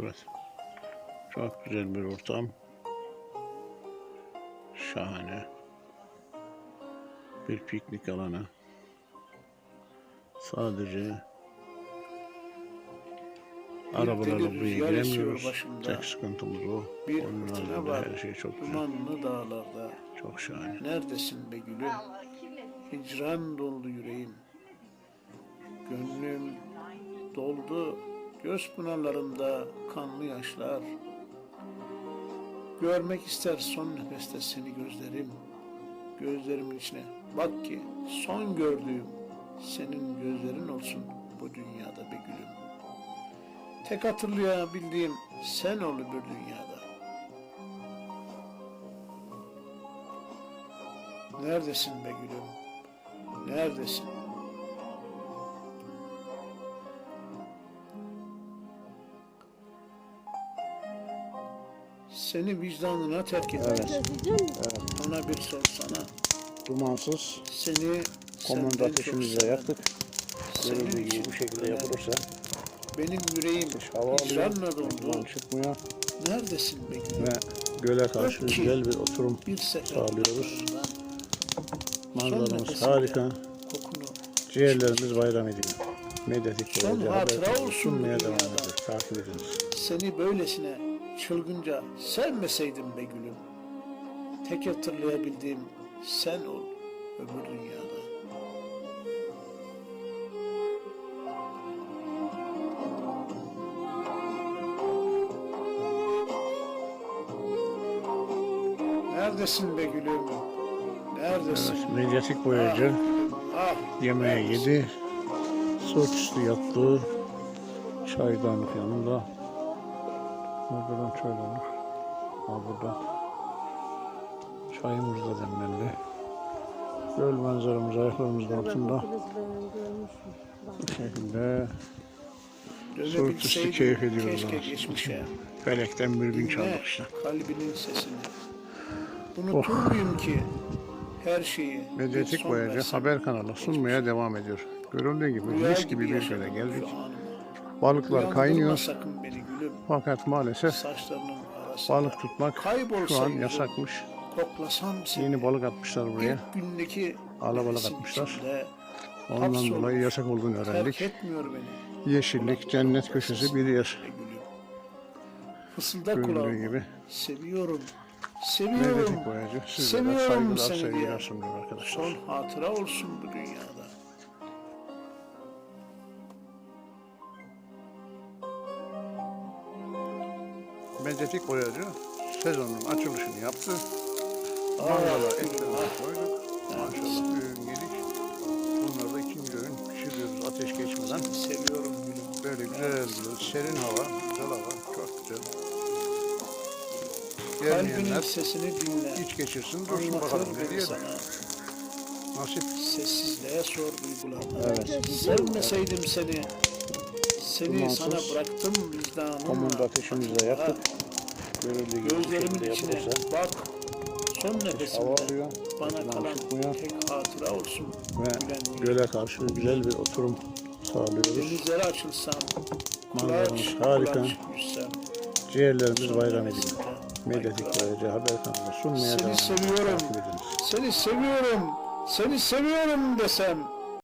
Evet. Çok güzel bir ortam. Şahane. Bir piknik alanı. Sadece arabalarla buraya giremiyoruz. Tek sıkıntımız o. Bir Onun fırtına var. her şey çok güzel. Dumanlı dağlarda. Çok şahane. Neredesin be gülüm? Hicran doldu yüreğim. Gönlüm doldu göz pınarlarında kanlı yaşlar. Görmek ister son nefeste seni gözlerim. Gözlerimin içine bak ki son gördüğüm senin gözlerin olsun bu dünyada be gülüm. Tek hatırlayabildiğim sen ol bir dünyada. Neredesin be gülüm? Neredesin? Seni vicdanına terk eder. Evet. Ona bir sorsana. Dumansız Seni komando seven, yaktık. Görüldüğü gibi bu şekilde ölen, yapılırsa Benim yüreğim hicranla doldu. çıkmıyor Neredesin be gülüm? ve göle karşı güzel bir oturum Bir sağlıyoruz. Manzaramız harika. Kokunu Ciğerlerimiz bayram ediyor. Medyatik derece hatıra haber olsun sunmaya devam ediyor. Takip ediniz. Seni böylesine çılgınca sevmeseydim be gülüm. Tek hatırlayabildiğim sen ol öbür dünyada. Neredesin be gülüm? Neredesin? Evet, medyatik boyacı Ah, yemeğe yedi. Suçüstü yattı. Çaydanlık yanında. Buradan çaydanlık. Ha burada. Çayımız da demlendi. Göl manzaramız ayaklarımızın altında. Bu şekilde Suçüstü dönebilseydim keyif ediyoruz. keşke aslında. geçmişe. Felekten bir gün çaldık işte. kalbinin sesini. Unutur muyum ki her şeyi Medyatik versem? haber kanalı sunmaya devam ediyor. Görüldüğü gibi mis gibi bir şu geldik. Balıklar kaynıyor. sakın beni gülüm. Fakat maalesef balık tutmak şu an yasakmış. Koklasam seni. Yeni balık atmışlar buraya. Alabalık atmışlar. Ondan dolayı yasak olduğunu öğrendik. Yeşillik, cennet köşesi bir yer. Fısılda kulağıma. gibi. Seviyorum. Seviyorum. Sizlere Seviyorum saygılar, seni sevgiler diye. sunuyor arkadaşlar. Son hatıra olsun bu dünyada. Medyatik boyacı sezonun açılışını yaptı. Mangala etlerimizi koyduk. Maşallah öğün yedik. Bunları da ikinci öğün pişiriyoruz ateş geçmeden. Seviyorum gülüm. Böyle güzel serin hava, güzel hava, çok güzel. Kalbinin Gelmeyenler sesini dinle. iç geçirsin, dursun bakalım Anlatır ne beni diye. sana. Nasip. Sessizliğe sor duygularını. Evet. Sevmeseydim seni. Seni sana bıraktım vicdanımla. Komando ateşimizi de yaktık. Görüldüğü gibi Gözlerimin içine yapılırsa bak. Son nefesimde bana kalan çıkmıyor tek hatıra olsun. ve göle karşı güzel bir oturum sağlıyoruz. Denizlere açılsam. Manzaramız harika. Ciğerlerimiz bayram ediyor. nefesimde Medyatik haykıra. boyacı haber kanalı sunmaya Seni devam seviyorum. Seni seviyorum. Seni seviyorum desem.